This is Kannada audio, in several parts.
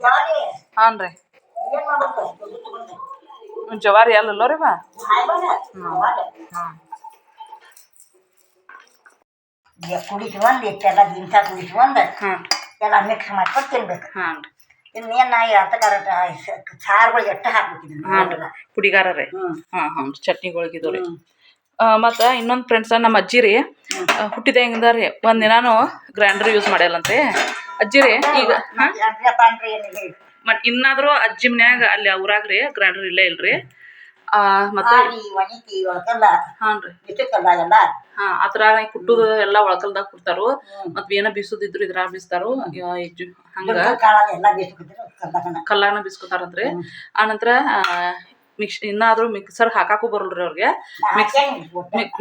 ಯಾರೇ? ಹಾನ್ ರೀ. ಏನ್ ಮಾಡ್ಬೇಕು? ಜವಾರಿ ಅಲ್ಲಲ್ಲ ರೀ ಹಾಂ ಕುಡಿಸ್ಕೊಂಡ್ ಇಷ್ಟೆಲ್ಲ ದಿನಸ ಕುಡಿಸ್ಕೊಂಡ್ ಹಾಂ ಎಲ್ಲ ಮಿಕ್ಸ್ ಮಾಡ್ಕೊಂಡು ತಿನ್ಬೇಕು. ಹಾಂ ರೀ. ಇನ್ನೇನು ಅರ್ಥಕಾರ ಸಾರುಗಳು ಎಷ್ಟು ಹಾಕ್ಬಿಟ್ಟಿದ್ದೀನಿ ಹಾಂ ರೀ. ಪುಡಿಗಾರ ರೀ. ಹ್ಞೂ ಹಾಂ ಹಾಂ ಚಟ್ನಿಗಳಿಗಿದ್ದು ರೀ. ಮತ್ತು ಇನ್ನೊಂದು ಫ್ರೆಂಡ್ಸ ನಮ್ಮ ಅಜ್ಜಿ ರೀ. ಹುಟ್ಟಿದ ಹೆಂಗದ ರೀ ಒಂದು ದಿನಾನು ಗ್ರೈಂಡರ್ ಯೂಸ್ ಮಾಡ್ಯಾಲಂತೆ ಅಜ್ಜಿ ರೀ ಈಗ ಮತ್ ಇನ್ನಾದ್ರೂ ಅಜ್ಜಿ ಮನ್ಯಾಗ ಅಲ್ಲಿ ಊರಾಗ ರೀ ಗ್ರ್ಯಾಂಡರ್ ಇಲ್ಲೇ ಇಲ್ರಿ. ಆ ಮತ್ತೆ ಒಳಕಲ್ಲ ಹಾಂ ಥರ ಕುಟ್ಟುದು ಎಲ್ಲ ಒಳಕಲ್ದಾಗ ಕುಡ್ತಾರು. ಮತ್ ಏನ ಇದ್ರು ಇದ್ರಾಗ ಬಿಸ್ತಾರು. ಹಂಗ. ಕಲ್ಲಾನ ಬೀಸ್ಕೊತಾರಂತ್ರಿ. ಆನಂತರ ಮಿಕ್ಸ್ ಇನ್ನಾದ್ರೂ ಮಿಕ್ಸರ್ ಹಾಕಾಕು ಬರಲ್ರಿ ಅವ್ರಿಗೆ.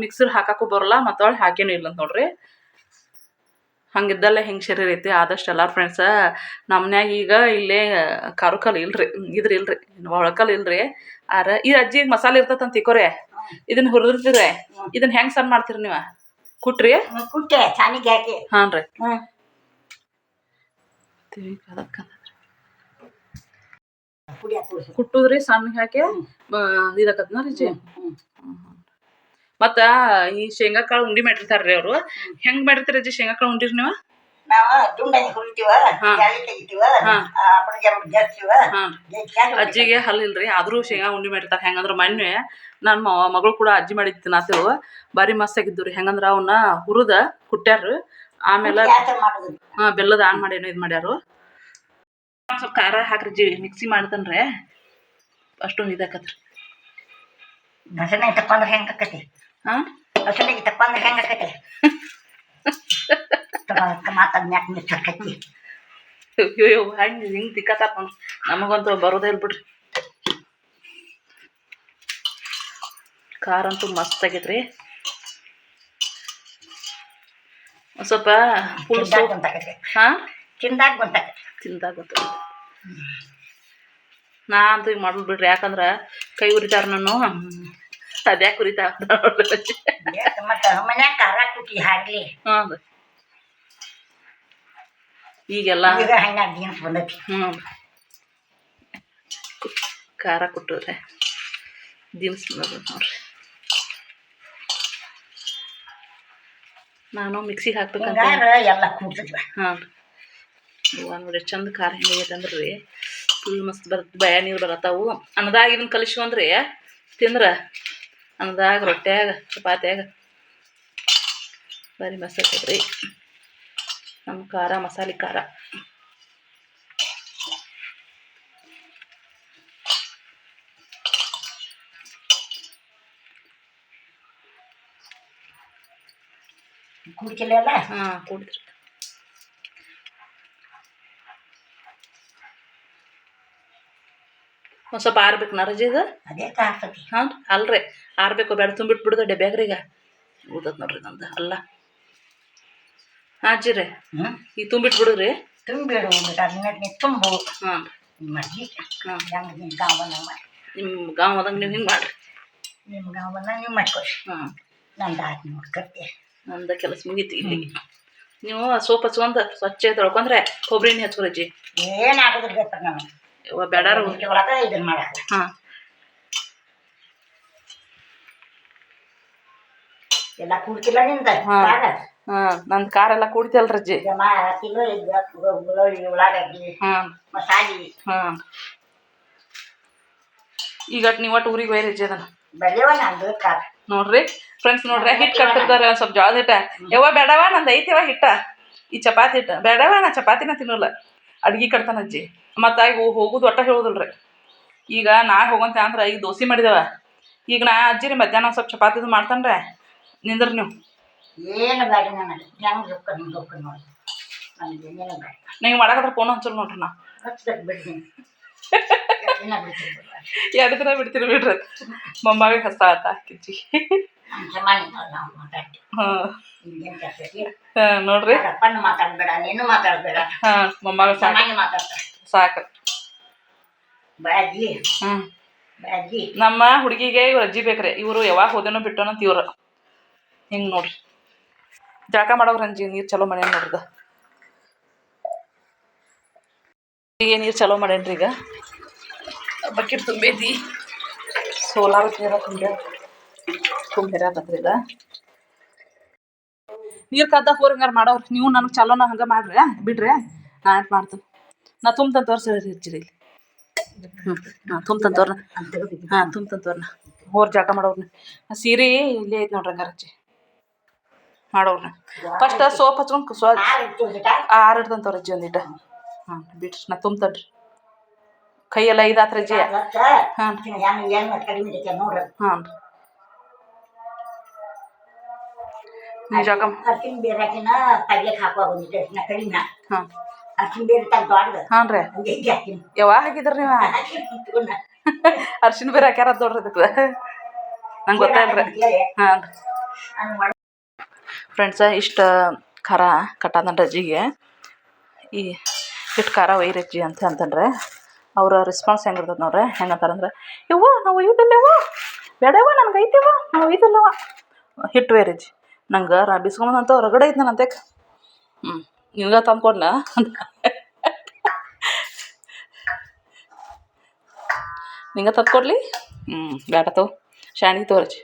ಮಿಕ್ಸರ್ ಹಾಕಾಕು ಬರಲ್ಲ ಮತ್ತ ಅವ್ಳು ಹಾಕೇನು ಇಲ್ಲ ಅಂತ ನೋಡ್ರಿ. ಹಂಗಿದ್ದಲ್ಲೇ ಹೆಂಗೆ ಶರೀರ ಐತಿ? ಆದಷ್ಟು ಎಲ್ಲಾರು ಫ್ರೆಂಡ್ಸ ನಮ್ಮನ್ಯಾಗ ಈಗ ಇಲ್ಲೇ ಕಾರುಕಲ್ ಇಲ್ರಿ ಇದ್ರ ಇಲ್ರಿ ಒಳಕಲ್ ಇಲ್ರಿ. ಆರ ಈ ಅಜ್ಜಿಗೆ ಮಸಾಲೆ ಇರ್ತೈತಂತ ತಿಕೋರೆ ಇದನ್ನ ಹುರಿದಿರ್ತೀರಿ. ಇದನ್ನ ಹೆಂಗೆ ಸಣ್ಣ ಮಾಡ್ತೀರಿ ನೀವು? ಕುಟ್ರಿ? ಕುಟ್ಟೆ ಹಾಕಿ. ಹಾಂ ರೀ. ಕುಟ್ಟುದ್ರಿ ಸಣ್ಣ ಹಾಕಿ ಇದಾಕತ್ನ ರೀ ಜಿ ಮತ್ತ ಈ ಶೇಂಗಾ ಕಾಳು ಉಂಡಿ ಮಾಡಿರ್ತಾರ್ರಿ ಅವರು. ಹೆಂಗ್ ಮಾಡಿರ್ತಾರ ಅಜ್ಜಿ ಶೇಂಗಾ ಕಾಳು ಉಂಡಿರಿ ನೀವು? ನಾವ ಹುರಿತೀವ ಜಾಲಿ ತೆಗಿತೀವ ಜಜ್ಜಿ ಅಜ್ಜಿಗೆ ಹಲ್ಲಿಲ್ರಿ ಆದ್ರೂ ಶೇಂಗಾ ಉಂಡಿ ಮಾಡಿರ್ತಾರೆ. ಹೆಂಗಂದ್ರ ಮೊನ್ನೆ ನನ್ನ ಮಗಳು ಕೂಡ ಅಜ್ಜಿ ಮಾಡಿದ್ ತಿನ್ನತ್ತೇವು ಬಾರಿ ಮಸ್ತ್ ಆಗಿದ್ದು ರೀ ಹೆಂಗಂದ್ರ ಅವನ್ನ ಹುರಿದ ಕುಟ್ಟ್ಯಾರ. ಆಮೇಲೆ ಹ ಬೆಲ್ಲದ ಆನ್ ಮಾಡಿ ಇದು ಮಾಡ್ಯಾರು. ಒಂದ್ ಸ್ವಲ್ಪ ಖಾರ ಹಾಕ್ರಿ ಜಿ ಮಿಕ್ಸಿ ಮಾಡ್ತನ್ರೆ. ಅಷ್ಟೊಂದು ಇದಾಕತ್ರಿ ಹಸನೆ ತಪ್ಪಂದ್ರೆ ಹೆಂಗ್ ಆಕತಿ ಹಾಂ ಹಸನಿಗೆ ತಪ್ಪಂದ್ರೆ ಹೆಂಗ್ ಆಕೈತಿ ಮಾತಾಡ್ ಮ್ಯಾಕ್ ಮಿಸ್ ಆಕತಿ ಅಯ್ಯೋ ಹಂಗೆ ಹಿಂಗೆ ತಿಕ್ಕತ್ತಾರ ನಮಗಂತೂ ಬರೋದೇ ಇಲ್ಲ ಬಿಡ್ರಿ. ಅಂತೂ ಮಸ್ತ್ ಆಗೈತ್ರಿ. ಸ್ವಲ್ಪ ಹಾಂ? ತಿಂದಾಗ ತಿಂದಾಗ ಗೊತ್ತಾಗುತ್ತೆ. ನಾ ಅಂತೂ ಈಗ ಮಾಡೋದು ಬಿಡ್ರಿ. ಯಾಕಂದ್ರೆ ಕೈ ಉರಿತಾರ ನಾನು ಅದ್ಯಾಕೆ ಕುರಿತಾವ ಮತ್ತೆ ಮನ್ಯಾಗ ಖಾರ ಕುಟ್ಟಿ ಹಾಕ್ಲಿ ಹಾಂ ಈಗೆಲ್ಲ ಈಗ ಬಂದೈತಿ. ಹ್ಞೂ ಖಾರ ಕೊಟ್ಟಿದ್ರೆ ದಿನಸ್ ನೋಡ್ರಿ. ನಾನು ಮಿಕ್ಸಿಗೆ ಹಾಕ್ಬೇಕಂತ ಎಲ್ಲ ಕೂಡ್ತಿದ್ವಿ ಹಾಂ ನೋಡಿ ಚಂದ ಖಾರ ಹೆಂಗೈತೆ ಅಂದ್ರಿ. ರೀ ಫುಲ್ ಮಸ್ತ್ ಬರ್ತ ಬಯ ನೀರು ಬರತ್ತಾವು. ಅನ್ನದಾಗ ಇದನ್ನ ಕಲಿಸ್ಕೊಂಡ್ರಿ ತಿಂದ್ರೆ? ಅನ್ನದಾಗ ರೊಟ್ಯಾಗ ಚಪಾತ್ಯಾಗ ಭಾರಿ ಮಸ್ತ್ ಆಗ್ತೈತ್ರಿ ನಮ್ಮ ಖಾರ ಮಸಾಲೆ ಖಾರ ಕುಡ್ಕಿಲ್ಲ ಎಲ್ಲ ಹಾಂ ಕುಡಿದ್ರಿ ಒಂದು ಸ್ವಲ್ಪ ಆರ್ಬೇಕು ನರಜಿ ಇದು ಅದೇ ಕಾಸ್ತತಿ ಹಾಂ ಅಲ್ರಿ. ಆರ್ಬೇಕು ಬೇಡ ತುಂಬಿಟ್ಬಿಡ್ದು ಡಬ್ಯಾಗ್ರೀಗ ಊದತ್ ನೋಡ್ರಿ ನಂದು ಅಲ್ಲ. ಹಾಂ ರೀ. ಹ್ಮ್. ತುಂಬಿಟ್ಟು ತುಂಬಿಟ್ಬಿಡ್ರಿ ತುಂಬಿಡು ಅದನ್ನ ತುಂಬು. ಹಾಂ. ಮಾಡಿ ಹಾಂ. ಹೆಂಗೆ ನಿಮ್ಮ ಗಾಂವ್ ಬಂದಂಗೆ ಮಾಡಿ. ನಿಮ್ಮ ಗಾಂವ್ ಅದಂಗೆ ನೀವು ಹಿಂಗೆ ಮಾಡಿರಿ. ನಿಮ್ಮ ಗಾಂವ್ ಬಂದಂಗೆ ನೀವು ಮಾಡ್ಕೊಳ್ರಿ. ಹಾಂ. ನಂದು ಆಯ್ತು ನೋಡ್ಕತ್ತೆ ನಂದು ಕೆಲಸ ಮುಗೀತು ಇಲ್ಲಿ ನೀವು ಸೋಪ್ ಹಚ್ಕೊಂಡು ಸ್ವಚ್ಛ ತೊಳ್ಕೊಂಡ್ರೆ ಕೊಬ್ಬರಿ ಎಣ್ಣೆ ಹಚ್ಕೊರಜ್ಜಿ ಏನಾಗೋದಿಲ್ಲ ಇವ ಬೇಡಾರು ಹಾಂ. ಎಲ್ಲ ನಿಂದ? ಹಾ. ಕಾಗ ಹಾಂ ನಂದು ಕಾರೆಲ್ಲ ಕುಡಿತಲ್ರಿ ಅಜ್ಜಿ. ಜಮ ಹಾಕಿಲ್ಲ ಬೆಳ್ಳುಳ್ಳಿ ಉಳ್ಳಾಗಡ್ಡಿ ಹಾಂ. ಮಸಾಲೆ. ಹಾಂ. ಈಗ ನೀವು ಒಟ್ಟು ಊರಿಗೆ ಬೈರಿ ಅಜ್ಜಿ ಅದನ್ನ. ನೋಡ್ರಿ ಫ್ರೆಂಡ್ಸ್ ನೋಡ್ರಿ ಹಿಟ್ಟು ಕಟ್ತಿರ್ತಾರೆ ಒಂದ್ ಸ್ವಲ್ಪ ಜೋಳದ ಹಿಟ್ಟ. ಯವ್ವ ಬೇಡವ ನಂದು ಐತಿವ ಹಿಟ್ಟ. ಈ ಚಪಾತಿ ಹಿಟ್ಟ. ಬೇಡವ ನಾ ಚಪಾತಿನ ತಿನ್ನಲ್ಲ. ಅಡ್ಗೆ ಕಟ್ತಾನೆ ಅಜ್ಜಿ. ಮತ್ತು ಈಗ ಹೋಗುದು ಒಟ್ಟ ಹೇಳುದಿಲ್ರಿ. ಈಗ ನಾ ಹೋಗಂತೆ ಅಂದ್ರೆ ಈಗ ದೋಸೆ ಮಾಡಿದವ. ಈಗ ನಾ ಅಜ್ಜಿ ರೀ ಮಧ್ಯಾಹ್ನ ಒಂದ್ ಸ್ವಲ್ಪ ಚಪಾತಿದು ಮಾಡ್ತಾನ್ರೆ. ನಿಂದ್ರಿ ನೀವು. ಏನು ಬೇಡ ನೀವು ಮಾಡಕತ್ರ ಫೋನ್ ಹಚ್ಚಲ್ ನೋಡ್ರಿ ನಾ. ದಿನ ಬಿಡ್ತೀರಿ? ಬಿಡ್ರಿ. ಮೊಮ್ಮಗೆ ಹಸ ಆತ ಕಿಚ್ಚಿ ನೋಡ್ರಿ. ಅಪ್ಪನ ಮಾತಾಡಬೇಡ ನೀನು ಮಾತಾಡಬೇಡ. ಹಾಂ ಮೊಮ್ಮಗ ಸಾಕು. ಸಾಮಾನ್ಯ ಮಾತಾಡ್ತಾರೆ ಸಾಕು. ಬಾಜಿ ಹ್ಞೂ ಬಾಜಿ ನಮ್ಮ ಹುಡುಗಿಗೆ ಇವ್ರು ಅಜ್ಜಿ ಬೇಕ್ರಿ. ಇವರು ಯಾವಾಗ ಹೋದೇನೋ ಬಿಟ್ಟೋನಂತ ಇವ್ರು. ಹಿಂಗೆ ನೋಡ್ರಿ. ಜಳಕ ಮಾಡೋರು ಅಂಜಿ ನೀರು ಚಲೋ ಮಾಡ್ಯಾನ ನೋಡ್ದ ಈಗ. ನೀರು ಚಲೋ ಮಾಡ್ಯಾನ್ರಿ ಈಗ. ಬಕೆಟ್ ತುಂಬೈತಿ. ಸೋಲಾರ್ ನೀರ ತುಂಬ ತುಂಬ ಹೆರಾಕತ್ರಿ ಈಗ ನೀರು ಕದ್ದ ಹೋರಂಗಾರ ಮಾಡೋರು, ನೀವು ನನಗೆ ಚಲೋನ ಹಂಗೆ ಮಾಡ್ರಿ, ಬಿಡ್ರಿ, ನಾ ಏನು ಮಾಡ್ತೀನಿ. ನಾ ತುಂಬ್ತಂತ ತೋರ್ಸಿ ಹೆಚ್ಚಿರಿ ಇಲ್ಲಿ. ಹ್ಞೂ ಹಾಂ ತುಂಬ ತೋರ್ನ ಅಂತ ತೆಗ್ದಿದ್ದೀನಿ. ಹಾಂ, ತುಂಬ ತೋರ್ನ ಹೋರ್ ಜಾಗ ಮಾಡೋರ್ನ. ಸೀರೆ ಇಲ್ಲೇ ಐತೆ ನೋಡ್ರಿ ಹಂಗಾರ ಹಚ್ಚಿ. ಮಾಡೋರ್ನ. ಫಸ್ಟ್ ಸೋಪ್ ಹಚ್ಕೊಂಡು ಸ್ವ? ಆರು ಇಡ್ತಂತವ್ರ ಅಜ್ಜಿ ಒಂದಿಟ ಹಾಂ, ಬಿಡ್ರಿ, ನಾ ತುಂಬ್ತನ್ರಿ ಕೈಯೆಲ್ಲ ಇದಾತ್ರ ಅಜ್ಜಿ. ಹಾಂ ಹಾಂ ನೀವು ಅರ್ಕಿನ ಹಾಕುವ ನಾ ಕಡಿಮೆ ಹಾಂ ಅರ್ಕಿನ ಬೇರೆ ತಂದು ದೊಡ್ಡದು ಹಾಂ ರೀ ಹಂಗೆ ಹಿಂಗೆ ಹಾಕಿನ ಯಾವಾಗ ಹಾಕಿದ್ರಿ ನೀವು. ಅರ್ಶಿನ ಬೇರೆ ಹಾಕ್ಯಾರ ದೊಡ್ಡ ಅದಕ್ಕೆ ನಂಗೆ ಗೊತ್ತಾಯಿಲ್ರಿ ಅಂತೇಳಿ ಹಾಂ ರೀ ಫ್ರೆಂಡ್ಸ ಇಷ್ಟು ಖಾರ ಕಟ್ಟಾದನ್ರಿ ಅಜ್ಜಿಗೆ. ಈ ಇಷ್ಟು ಖಾರ ಒಯ್ರಿ ಅಜ್ಜಿ ಅಂತ ಅಂತಂದ್ರೆ ಅವರ ರೆಸ್ಪಾನ್ಸ್ ಹೆಂಗಿರ್ತದೆ ನೋಡ್ರಿ ಹೆಂಗಂತಾರಂದ್ರೆ ಇವ್ವ ನಾವು ಒಯ್ಯುದಿಲ್ಲವ ಬೇಡವ ನನ್ಗೆ ಐತಿವ ನಾವು ಒಯ್ದಿಲ್ಲವ ಹಿಟ್ಟು ಅಜ್ಜಿ. ನಂಗೆ ನಾ ಬಿಸ್ಕೊಂಬಂದಂತ ಹೊರಗಡೆ ಇದ್ದೆ ನಾನು ಅಂತೆಕ್ ಹ್ಞೂ ನಿಮ್ಗೆ ತಂದು ಕೊಡ್ಲ ನಿಂಗೆ ತಂದ್ಕೊಡ್ಲಿ? ಹ್ಞೂ ಬೇಡ ತಗೋ ಶಾಣಿಗೆ ತೋರಜ್ಜಿ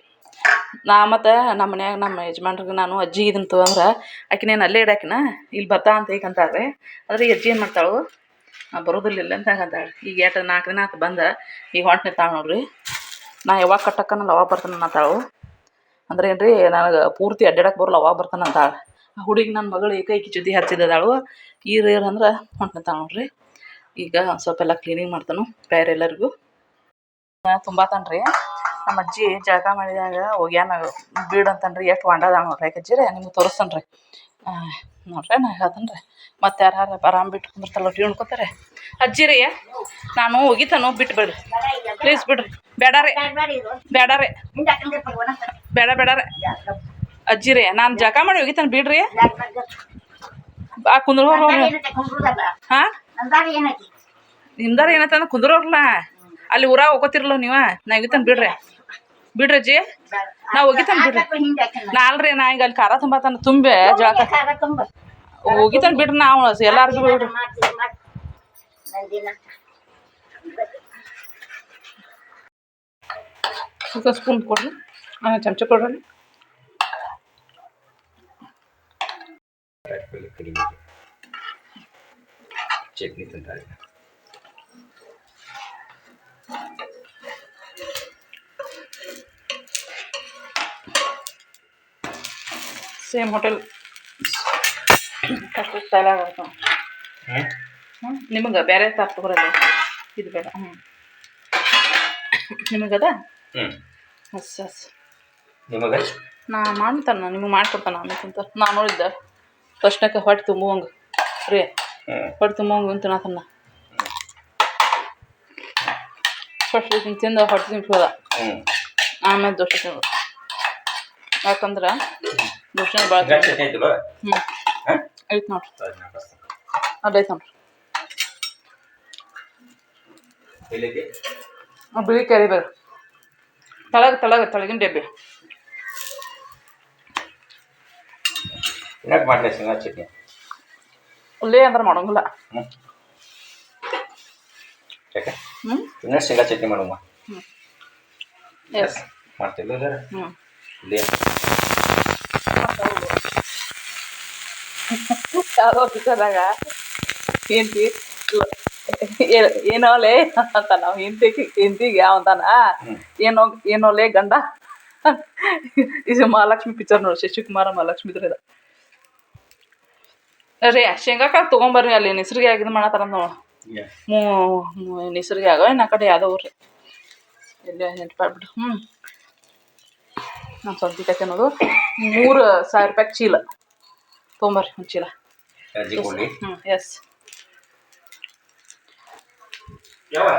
ನಾ ಮತ್ತು ನಮ್ಮ ಮನ್ಯಾಗ ನಮ್ಮ ಯಜಮಾನ್ರಿಗೆ ನಾನು ಅಜ್ಜಿ ಇದನ್ನ ಆಕೆ ಆಕಿನೇನು ಅಲ್ಲೇ ಇಡಾಕಿನ ಇಲ್ಲಿ ಬರ್ತಾ ಅಂತ ಈಗ ಅಂತಾಳೆ ಆದರೆ ಅಜ್ಜಿ ಏನು ಮಾಡ್ತಾಳು? ಬರೋದಿಲ್ಲ ಅಂತ ಅಂತಾಳೆ ಈಗ ಎಟ್ ನಾಲ್ಕು ದಿನ ಆತು ಬಂದ, ಈಗ ಹೊಂಟು ನಿಂತಾಳೆ ನೋಡ್ರಿ. ನಾ ಯಾವಾಗ ಕಟ್ಟಕ್ಕನಲ್ಲ, ಅವಾಗ ಬರ್ತಾನೆ ಅಂತಾಳು ಅಂದ್ರೆ ಏನು ರೀ ನನಗೆ ಪೂರ್ತಿ ಅಡ್ಡಾಡಕ್ಕೆ ಬರಲ್ಲ, ಅವಾಗ ಬರ್ತಾನೆ ಆ ಹುಡುಗಿ ನನ್ನ ಮಗಳು ಏಕೈಕಿ ಜೊತೆ ಹಚ್ಚಿದ್ದಾಳು ಈರ್ ಏನಂದ್ರ ಅಂದ್ರೆ ನೋಡ್ರಿ. ಈಗ ಸ್ವಲ್ಪ ಎಲ್ಲ ಕ್ಲೀನಿಂಗ್ ಮಾಡ್ತಾನು, ಬೇರೆ ತುಂಬಾ ತಾನ್ರಿ ನಮ್ಮ ಅಜ್ಜಿ ಜಳಕ ಮಾಡಿದಾಗ ಹೋಗ್ಯಾನ, ಬೀಡ್ ಅಂತನ್ರಿ, ಎಷ್ಟು ಹೊಂಡದ ನೋಡ್ರಿ ಯಾಕೆ ಅಜ್ಜಿರಿ ನಿಮ್ಗೆ ತೋರಿಸ್ತೇನೆ ನೋಡ್ರಿ, ನಾ ಹೇಳ್ತೇನೆ ಮತ್ತೆ ಯಾರು ಆರಾಮ್ ಬಿಟ್ಟು ಕುಂದಿರ್ತಾರ ರೊಟ್ಟಿ ಉಣ್ಕೋತಾರೆ ಅಜ್ಜಿರಿ ನಾನು ಹೋಗಿತಾನು ಬಿಟ್ಟು ಬಿಡ್ರಿ ಪ್ಲೀಸ್ ಬಿಡ್ರಿ ಬೇಡಾರೆ ಬೇಡಾರೆ. ಬೇಡ ಬೇಡಾರೆ ಅಜ್ಜಿರಿ ನಾನು ಜಳಕ ಮಾಡಿ ಹೋಗಿತಾನೆ ಬಿಡ್ರಿ. ಆ ಕುಂದ್ರ. ಹಾಂ? ನಿಮ್ದಾರ ಏನತ್ತ ಕುಂದ್ರೋರ್ಲ ಅಲ್ಲಿ ಊರಾಗ ಹೋಗೋತಿರಲ್ಲ ನೀವ ನಾ ಹೋಗಿತಾನೆ ಬಿಡ್ರಿ ಬಿಡ್ರಿ ಅಜ್ಜಿ. ನಾ ಹೋಗಿತಾನೆ ಬಿಡ್ರಿ ನಾ ಅಲ್ರಿ ನಾ ಈಗ ಅಲ್ಲಿ ಖಾರ ತುಂಬಾತಾನ ತುಂಬೆ ಜಳಕ. ಹೋಗಿತಾನೆ ಬಿಡ್ರಿ ನಾವು ಎಲ್ಲಾರ್ಗೂ ಬಿಡ್ರಿ ಮಾಡ್ತೀನಿ, ಮಾಡ್. ನಂದೇನ? ಸ್ವಲ್ಪ ಸ್ಪೂನ್ ಕೊಡ್ರಿ ಆ, ಚಮಚ ಕೊಡ್ರಿ ಕಡಿಮೆ ಚಟ್ನಿ ತಿಂತಾರೆ ಸೇಮ್ ಹೋಟೆಲ್ ಅಷ್ಟು ಸ್ಟೈಲ್ ಆಗುತ್ತೆ ಹ್ಞೂ ನಿಮಗೆ ಬೇರೆ ತಾಪ್ ತಗೋರಲ್ಲ ಇದು ಬೇಡ. ಹ್ಞೂ ನಿಮಗದ? ಹ್ಞೂ ಹಸ್ ಎಸ್ ನಿಮಗೆ? ನಾ ಮಾಡ್ತಾನೆ ನಿಮಗೆ ಮಾಡ್ಕೊಡ್ತಾನ ಅನ್ನಕ್ಕಿಂತ ನಾನು ನೋಡಿದ್ದೆ ತಕ್ಷಣಕ್ಕೆ ಹೊಟ್ಟೆ ತುಂಬುವಂಗೆ. ರೀ ಹೊಟ್ಟೆ ತುಂಬುವಂಗೆ ಅಂತ ತಿನ್ನತನ್ನ ಫಸ್ಟ್ ತಿಂದು ಹೊಟ್ಟೆ ತುಂಬಿಸೋದ ಆಮೇಲೆ ದೋಸೆ ತಿನ್ನೋದು ಯಾಕಂದ್ರೆ ದೋಸೆ ಭಾಳ ಹ್ಞೂ ಐತೆ ನೋಡ್ರಿ ಅದೈತೆ ನೋಡ್ರಿ ಬಿಳಿ ಕೆರಿ ಬೇರೆ ತಳಗ ತಳಗ ತಳಗಿನ ಡಬ್ಬಿ ಇನ್ನಕ್ಕೆ ಮಾಡಲಿ ಶೇಂಗಾ ಚಟ್ನಿ ಒಳ್ಳೆ ಅಂದ್ರೆ ಮಾಡೋಂಗಿಲ್ಲ ಹ್ಞೂ ಯಾಕೆ ಇನ್ನೂ ಶೇಂಗಾ ಚಟ್ನಿ ಹ್ಞೂ ಎಸ್ ಮಾಡ್ತಿಲ್ಲ ಹ್ಞೂ ಇಲ್ಲಿ ಯಾವುದೋ ಪಿಕ್ಚರ್ದಾಗ ಹೆಂಡ್ತಿ ಏನೋಲೆ ಅಂತ ನಾವು ಹೆಂಡತಿ ಹೆಂಡ್ತಿಗೆ ಯಾವ ಅಂತಾನ. ಏನೋ ಏನೋಲೆ ಗಂಡ. ಇದು ಮಹಾಲಕ್ಷ್ಮಿ ಪಿಕ್ಚರ್ ನೋಡಿ ಶಶಿಕುಮಾರ ಮಹಾಲಕ್ಷ್ಮಿ ಇದ್ರದ ರೀ ಶೇಂಗಾಕಾಯಿ ತೊಗೊಂಬರ್ರಿ ಅಲ್ಲಿ ನಿಸರಿಗೆ ಆಗಿದ್ ಮಾಡತ್ತಾರ ನೋಡಿ. ಮೂ ನಿಸರಿಗೆ ಆಗೋ ಇನ್ನು ಆ ಕಡೆ ಯಾವುದೋ ಊರ್ರಿ ಎಲ್ಲಿ ನೆನಪಾಗ್ಬಿಟ್ಟು ಹ್ಞೂ ನಮ್ಮ ಸೌತಿಕಾಯಿ ಅನ್ನೋದು ಮೂರು ಸಾವಿರ ರೂಪಾಯಿ ಚೀಲ. ತೊಗೊಂಬರ್ರಿ ಒಂದು ಚೀಲ ಅಜ್ಜಿ ಕೊಡ್ಲಿ? ಹ್ಞೂ ಎಸ್ ಯಾವ?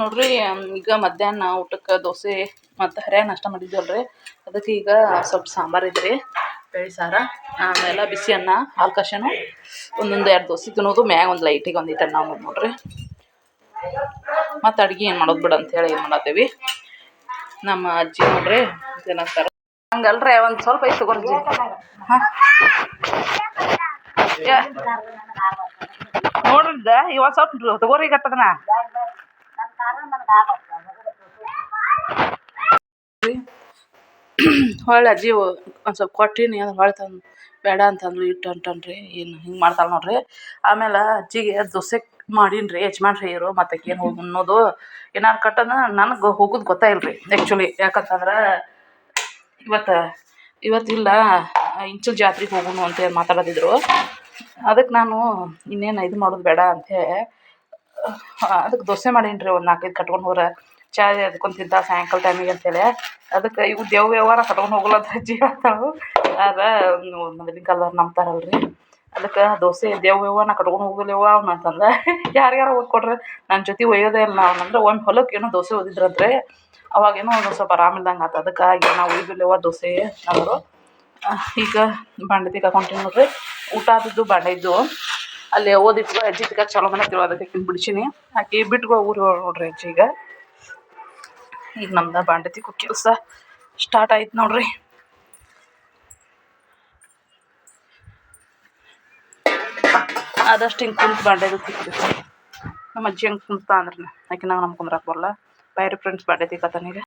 ನೋಡ್ರಿ ಈಗ ಮಧ್ಯಾಹ್ನ ಊಟಕ್ಕೆ ದೋಸೆ ಮತ್ತು ಹರಿಯಾಗಿ ನಾಷ್ಟ ಮಾಡಿದ್ವಲ್ರಿ. ಅದಕ್ಕೆ ಈಗ ಸ್ವಲ್ಪ ಸಾಂಬಾರು ಇದ್ರಿ ಬೇಳೆ ಸಾರ ಆಮೇಲೆ ಬಿಸಿ ಅನ್ನ ಹಾಲು ಕಷನು ಒಂದೊಂದು ಎರಡು ದೋಸೆ ತಿನ್ನೋದು ಮ್ಯಾಗ ಒಂದು ಲೈಟಿಗೆ ಒಂದು ಇಟ್ಟು ನಾವು ನೋಡ್ರಿ. ಮತ್ತು ಅಡುಗೆ ಏನು ಮಾಡೋದು ಬಿಡ ಅಂತೇಳಿ ಏನು ಮಾಡತ್ತೀವಿ ನಮ್ಮ ಅಜ್ಜಿ ನೋಡ್ರಿ ಏನಂತಾರೆ ಹಂಗಲ್ರಿ, ಒಂದು ಸ್ವಲ್ಪ ಐತೆ ತಗೋರಿ ಹಾಂ. ನೋಡ್ರಿದ, ಇವಾಗ ಸ್ವಲ್ಪ ತಗೋರಿ ಆಗತ್ತೆ ಹೊಳ್ಳಿ ಅಜ್ಜಿ, ಒಂದು ಸ್ವಲ್ಪ ಕೊಟ್ಟಿನಿ, ಅಂದ್ರೆ ಹೊಳ್ಳಿ ತಂದು, ಬೇಡ ಅಂತಂದ್ರು, ಇಟ್ಟು ಅಂಟನ್ರಿ ಏನು ಹಿಂಗೆ ಮಾಡ್ತಾಳೆ ನೋಡ್ರಿ. ಆಮೇಲೆ ಅಜ್ಜಿಗೆ ದೋಸೆ ಮಾಡೀನಿ ಯಜಮಾನ್ರಿ ಇರು ಮತ್ತೆ ಏನು ಹೋಗಿ ಅನ್ನೋದು ಏನಾರು ಕಟ್ಟದ ನನಗೆ ಹೋಗೋದು ಗೊತ್ತಾಯಿಲ್ಲ ರೀ ಆ್ಯಕ್ಚುಲಿ ಯಾಕಂತಂದ್ರೆ ಇವತ್ತು ಇವತ್ತಿಲ್ಲ ಇಂಚು ಜಾತ್ರೆಗೆ ಹೋಗೋಣ ಅಂತ ಮಾತಾಡೋದಿದ್ರು. ಅದಕ್ಕೆ ನಾನು ಇನ್ನೇನು ಇದು ಮಾಡೋದು ಬೇಡ ಅಂತೇಳಿ ಅದಕ್ಕೆ ದೋಸೆ ಮಾಡೀನಿ ರೀ ಒಂದು ನಾಲ್ಕೈದು ಕಟ್ಕೊಂಡು ಹೋರ ಚಾ ಅದಕ್ಕೊಂದು ತಿಂತ ಸಾಯಂಕಾಲ ಟೈಮಿಗೆ ಅಂತೇಳಿ ಅದಕ್ಕೆ ಇವು ದೇವ್ ವ್ಯವಹಾರ ಕಟ್ಕೊಂಡು ಹೋಗಲ್ಲ ಅಂತ ಅಜ್ಜಿ ಹೇಳ್ತಾಳು ಆದ್ರೆ ಮೊದಲಿನ ಕಾಲದವ್ರು ನಂಬ್ತಾರಲ್ರಿ ಅದಕ್ಕೆ ದೋಸೆ ದೇವ್ ನಾ ಕಟ್ಕೊಂಡು ಹೋಗಲಿವ ಅವ್ನು ಅಂತಂದ. ಯಾರ್ಯಾರು ಓದ್ ಕೊಡ್ರಿ ನನ್ನ ಜೊತೆ ಒಯ್ಯೋದೇ ಇಲ್ಲ ಅವನಂದ್ರೆ ಒಮ್ಮೆ ಹೊಲಕ್ಕೆ ಏನೋ ದೋಸೆ ಓದಿದ್ರಂದ್ರೆ ಅವಾಗೇನೋ ಒಂದು ಸ್ವಲ್ಪ ಆರಾಮಿಲ್ದಂಗೆ ಆತು. ಅದಕ್ಕಾಗಿ ನಾವು ಒಯ್ದಿಲ್ಲವ ದೋಸೆ ಅಂದರು. ಈಗ ಬಾಂಡೆ ಹಾಕೊಂತೀನಿ ನೋಡ್ರಿ. ಊಟ ಆದದ್ದು ಬಾಂಡೆ ಇದ್ದು ಅಲ್ಲಿ ಓದಿಟ್ಟು ಅಜ್ಜಿ ತಿಕ್ಕ ಚಲೋ ತಿಳೋ ಅದಕ್ಕೆ ಬಿಡ್ಸೀನಿ. ಆಕಿ ಬಿಟ್ಕೊ ಊರಿಗೆ ನೋಡ್ರಿ ಅಜ್ಜಿ ಈಗ. ಈಗ ನಮ್ದು ಬಾಂಡೆ ತಿಕ್ಕೋ ಕೆಲಸ ಸ್ಟಾರ್ಟ್ ಆಯ್ತು ನೋಡ್ರಿ. ಆದಷ್ಟು ಹಿಂಗೆ ಕುಂತು ಬಾಂಡೆದು ತಿಕ್ಕಿ. ನಮ್ಮ ಅಜ್ಜಿ ಹಂಗೆ ಕುಂತ ಅಂದ್ರೆ ಆಕೆ ನಂಗೆ ನಮ್ಮ ಕುಂದ್ರಕ್ಕೆ ಬರಲ್ಲ ಬೇರೆ ಫ್ರೆಂಡ್ಸ್ ಬಾಂಡೆ ತಿಕ್ಕತ್ತಾನೀಗ